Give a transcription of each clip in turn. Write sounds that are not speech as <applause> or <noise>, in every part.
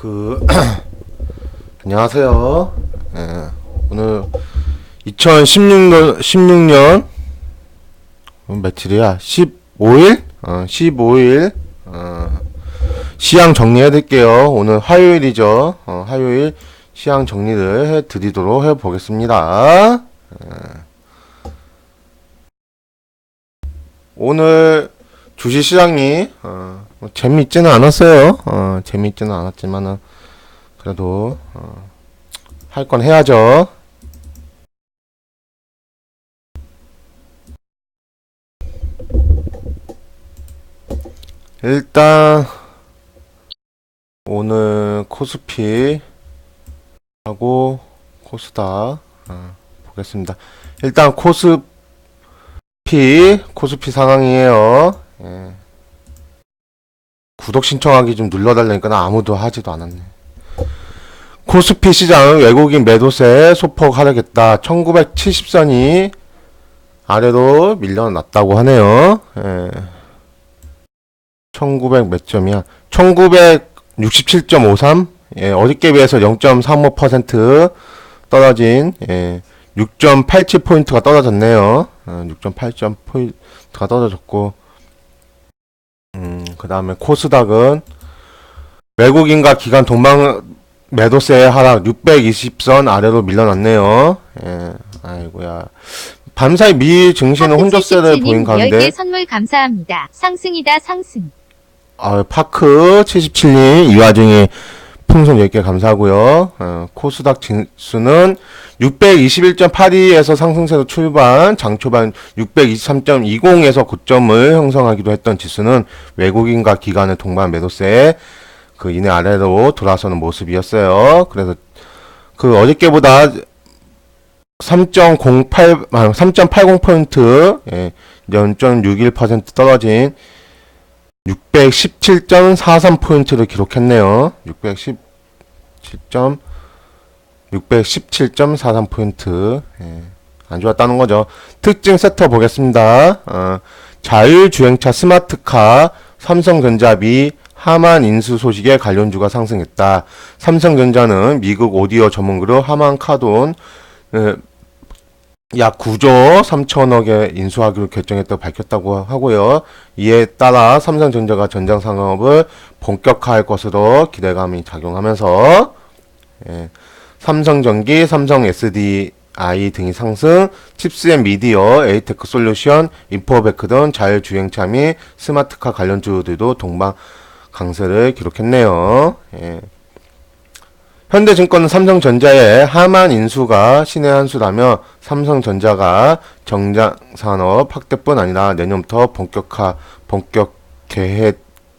그 <clears throat> 안녕하세요. 예, 오늘 2016년 16년 며칠이야? 15일? 어, 15일 어, 시향 정리해 드릴게요. 오늘 화요일이죠. 어, 화요일 시향 정리를 해 드리도록 해 보겠습니다. 오늘 주식 시장이 어, 뭐 재미있지는 않았어요. 어, 재미있지는 않았지만은 그래도 어, 할 건 해야죠. 일단 오늘 코스피 하고 코스닥 어, 보겠습니다. 일단 코스 코스피 코스피 상황이에요. 예. 구독 신청하기 좀 눌러달라니까 나 아무도 하지도 않았네. 코스피 시장은 외국인 매도세 소폭 하락했다. 1970선이 아래로 밀려났다고 하네요. 예. 1900 몇 점이야? 1967.53? 예, 어저께 비해서 0.35% 떨어진, 예, 6.87포인트가 떨어졌네요. 어, 6.8점 포인트가 떨어졌고, 음, 그 다음에 코스닥은 외국인과 기관 동방 매도세 하락 620선 아래로 밀려났네요. 예, 아이고야. 밤사이 미 증시는 혼조세를 보인 가운데, 10개 선물 감사합니다. 상승이다 상승. 아, 파크 77님 이 와중에 풍선 10개 감사하고요. 어, 코스닥 지수는 621.82에서 상승세로 출발, 장초반 623.20에서 고점을 형성하기도 했던 지수는 외국인과 기관의 동반 매도세 그 이내 아래로 돌아서는 모습이었어요. 그래서 그 어저께보다 3.08, 아, 3.80 포인트, 예, 0.61% 떨어진 617.43 포인트를 기록했네요. 617. 617.43포인트. 예, 안 좋았다는 거죠. 특징 세터 보겠습니다. 어, 자율주행차 스마트카 삼성전자 미 하만 인수 소식에 관련주가 상승했다. 삼성전자는 미국 오디오 전문 그룹 하만 카돈 에, 약 9조 3천억에 인수하기로 결정했다고 밝혔다고 하고요. 이에 따라 삼성전자가 전장 산업을 본격화할 것으로 기대감이 작용하면서 예, 삼성전기, 삼성 SDI 등이 상승, 칩스앤 미디어, 에이테크 솔루션, 인포베크 등 자율주행차 및 스마트카 관련주들도 동방 강세를 기록했네요. 예. 현대증권은 삼성전자의 하만 인수가 신의 한 수라며 삼성전자가 정장 산업 확대뿐 아니라 내년부터 본격화, 본격 개해,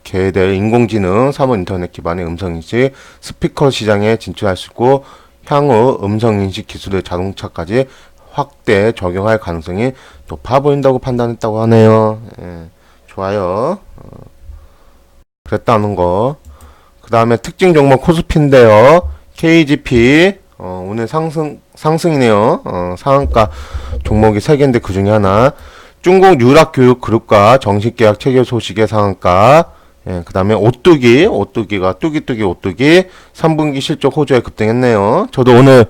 개될 인공지능 사무 인터넷 기반의 음성인식 스피커 시장에 진출할 수 있고 향후 음성인식 기술의 자동차까지 확대 적용할 가능성이 높아 보인다고 판단했다고 하네요. 예, 좋아요. 어, 그랬다는 거. 그 다음에 특징 종목 코스피인데요. KGP 어, 오늘 상승 상승이네요. 어, 상한가 종목이 세 개인데 그 중에 하나. 중국 유락교육그룹과 정식계약 체결 소식의 상한가. 예, 그 다음에 오뚜기, 오뚜기가 뚜기뚜기 오뚜기 3분기 실적 호조에 급등했네요. 저도 오늘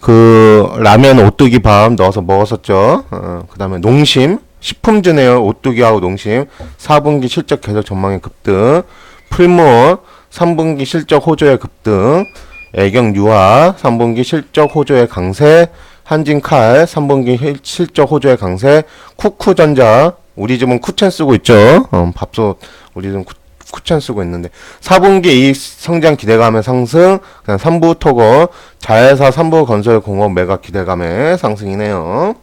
그 라면 오뚜기 밥 넣어서 먹었었죠. 어, 그 다음에 농심 식품주네요. 오뚜기하고 농심 4분기 실적 계속 전망의 급등. 풀무 3분기 실적 호조의 급등. 애경 유화 3분기 실적 호조의 강세, 한진칼 3분기 실- 실적 호조의 강세, 쿠쿠전자 우리 집은 쿠첸 쓰고 있죠. 어, 밥솥 우리 집은 쿠, 쿠첸 쓰고 있는데 4분기 이익 성장 기대감의 상승, 그다음 3부 토거 자회사 3부 건설 공업 매각 기대감의 상승이네요.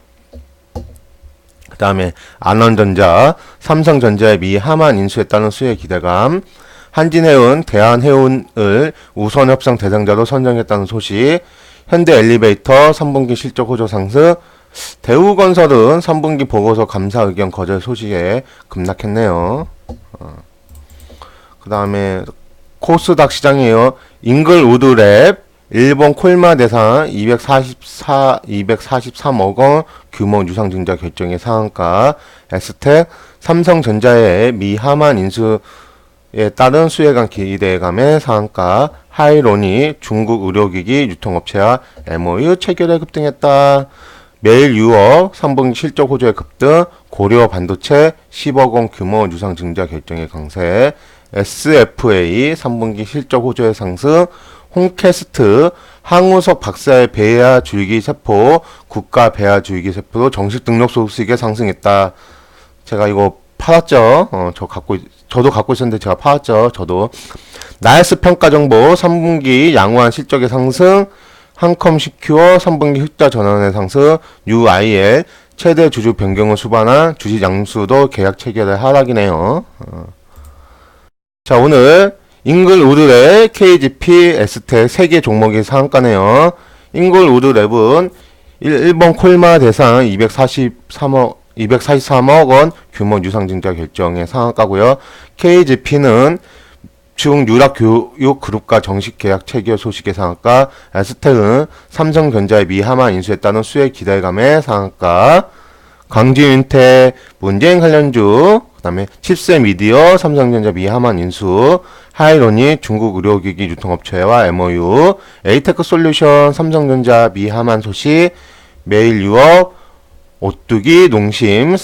그 다음에 안원전자, 삼성전자의 미 하만 인수에 따른 수혜 기대감, 한진해운, 대한해운을 우선 협상 대상자로 선정했다는 소식, 현대 엘리베이터 3분기 실적 호조 상승, 대우건설은 3분기 보고서 감사 의견 거절 소식에 급락했네요. 그 다음에 코스닥 시장이에요. 잉글 우드랩 일본 콜마 대상 244, 243억 원 규모 유상증자 결정의 상한가, 에스텍, 삼성전자의 미 하만 인수 따른 수혜감 기대감의 상한가 하이론이 중국 의료기기 유통업체와 MOU 체결에 급등했다. 매일 6억 3분기 실적 호조의 급등, 고려 반도체 10억 원 규모 유상 증자 결정의 강세, SFA 3분기 실적 호조의 상승, 홍캐스트 항우석 박사의 배아 줄기 세포 국가 배아 줄기 세포도 정식 등록 소식에 상승했다. 제가 이거 팔았죠. 어, 저 갖고 있- 저도 갖고 있었는데 제가 팔았죠. 저도 나이스 평가 정보 3분기 양호한 실적의 상승, 한컴 시큐어 3분기 흑자 전환의 상승, UIL 최대 주주 변경을 수반한 주식 양수도 계약 체결의 하락이네요. 어. 자 오늘 잉글 우드랩, KGP, 에스텍 3개 종목의 상한가네요. 잉글 우드랩은 1, 번 콜마 대상 243억 243억 원 규모 유상증자 결정의 상한가고요. KGP는 중 유락 교육 그룹과 정식 계약 체결 소식의 상한가, 에스텍은 삼성전자의 미하마 인수에 따른 수혜 기대감의 상한가, 광지윤태 문재인 관련주, 그 다음에 칩셋 미디어, 삼성전자 미하만 인수, 하이론이 중국 의료기기 유통업체와 MOU, 에이테크 솔루션, 삼성전자 미하만 소식, 매일 6억, 오뚜기, 농심,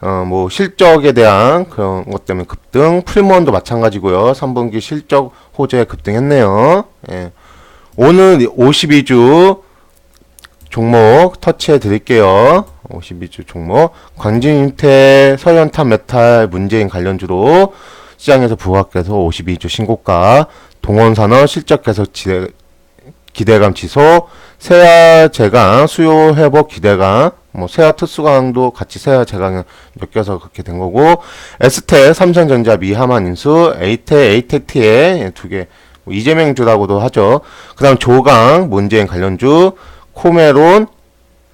어, 뭐, 실적에 대한 그런 것 때문에 급등, 풀무원도 마찬가지고요. 3분기 실적 호재에 급등했네요. 예. 오늘 52주 종목 터치해 드릴게요. 52주 종목. 광진인태, 서현탄 메탈 문재인 관련주로 시장에서 부각돼서 52주 신고가, 동원산업 실적 계속 기대감 지속, 세아 제강, 수요 회복 기대감, 뭐 세아 특수 강도 같이 세아 제강에 엮여서 그렇게 된 거고, 에스테, 삼성전자, 미하만 인수, 에이테, 에이텍티에 두 개, 뭐 이재명 주라고도 하죠. 그 다음 조강, 문재인 관련주, 코메론,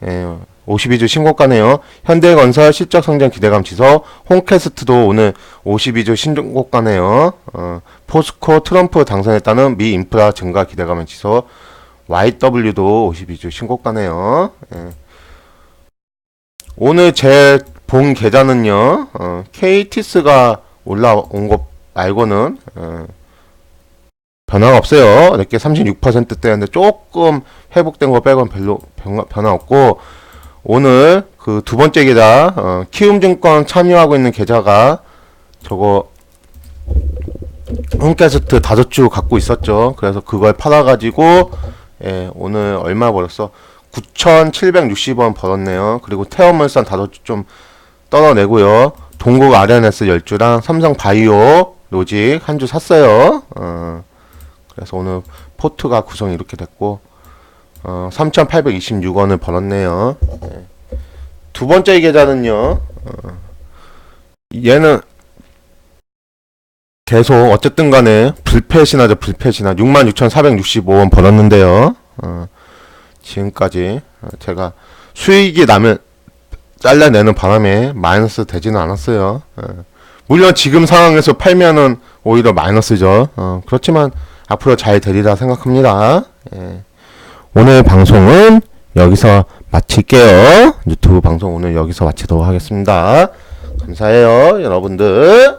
예, 52주 신고가네요. 현대건설 실적 성장 기대감 지속, 홍캐스트도 오늘 52주 신고가네요. 어, 포스코 트럼프 당선했다는 미 인프라 증가 기대감의 지속, YW도 52주 신고가네요. 예. 오늘 제 본 계좌는요, 어, KT스가 올라온 것 말고는, 어, 변화가 없어요. 이렇게 36%대였는데 조금 회복된 거 빼곤 별로 변화 없고, 오늘 그 두 번째 계좌, 어, 키움증권 참여하고 있는 계좌가 저거, 홈캐스트 다섯 주 갖고 있었죠. 그래서 그걸 팔아가지고, 예, 오늘 얼마 벌었어? 9,760원 벌었네요. 그리고 태어물산 다섯 주 좀 떨어내고요. 동국 아레네스 10주랑 삼성 바이오 로직 한 주 샀어요. 어, 그래서 오늘 포트가 구성이 이렇게 됐고, 어, 3,826원을 벌었네요. 예. 두 번째 계좌는요, 어, 얘는 계속 어쨌든 간에 불패신하죠, 불패신하. 66,465원 벌었는데요. 어, 지금까지 어, 제가 수익이 나면 잘라내는 바람에 마이너스 되지는 않았어요. 어, 물론 지금 상황에서 팔면은 오히려 마이너스죠. 어, 그렇지만 앞으로 잘 되리라 생각합니다. 예. 오늘 방송은 여기서 마칠게요. 유튜브 방송 오늘 여기서 마치도록 하겠습니다. 감사해요, 여러분들.